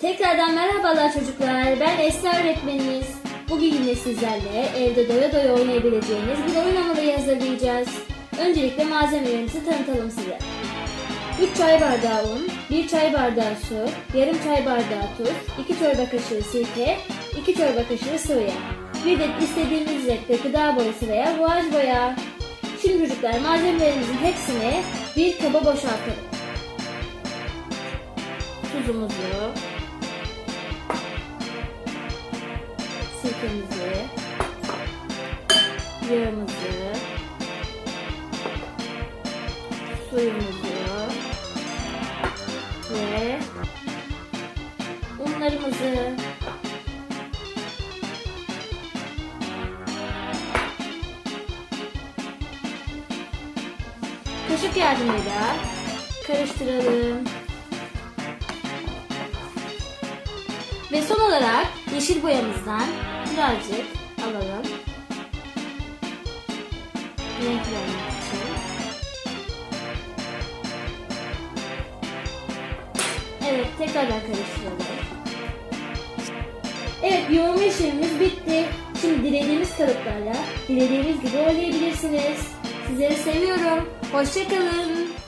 Tekrardan merhabalar çocuklar. Ben Esra öğretmeniniz. Bugün yine sizlerle evde doya doya oynayabileceğiniz bir oyun hamuru hazırlayacağız. Öncelikle malzemelerimizi tanıtalım size. 3 çay bardağı un, 1 çay bardağı su, yarım çay bardağı tuz, 2 çorba kaşığı sirke, 2 çorba kaşığı sıvı yağ. Bir de istediğiniz renkte gıda boyası veya guaj boya. Şimdi çocuklar malzemelerimizin hepsini bir kaba boşaltalım. Tuzumuzu, sirkemizi, yağımızı, suyumuzu ve unlarımızı kaşık yardımıyla karıştıralım. Ve son olarak yeşil boyamızdan birazcık alalım. Renk vermek için. Evet, tekrardan karıştıralım. Evet, yoğurma işlemimiz bitti. Şimdi dilediğimiz kalıplarla dilediğiniz gibi oynayabilirsiniz. Sizleri seviyorum. Hoşçakalın.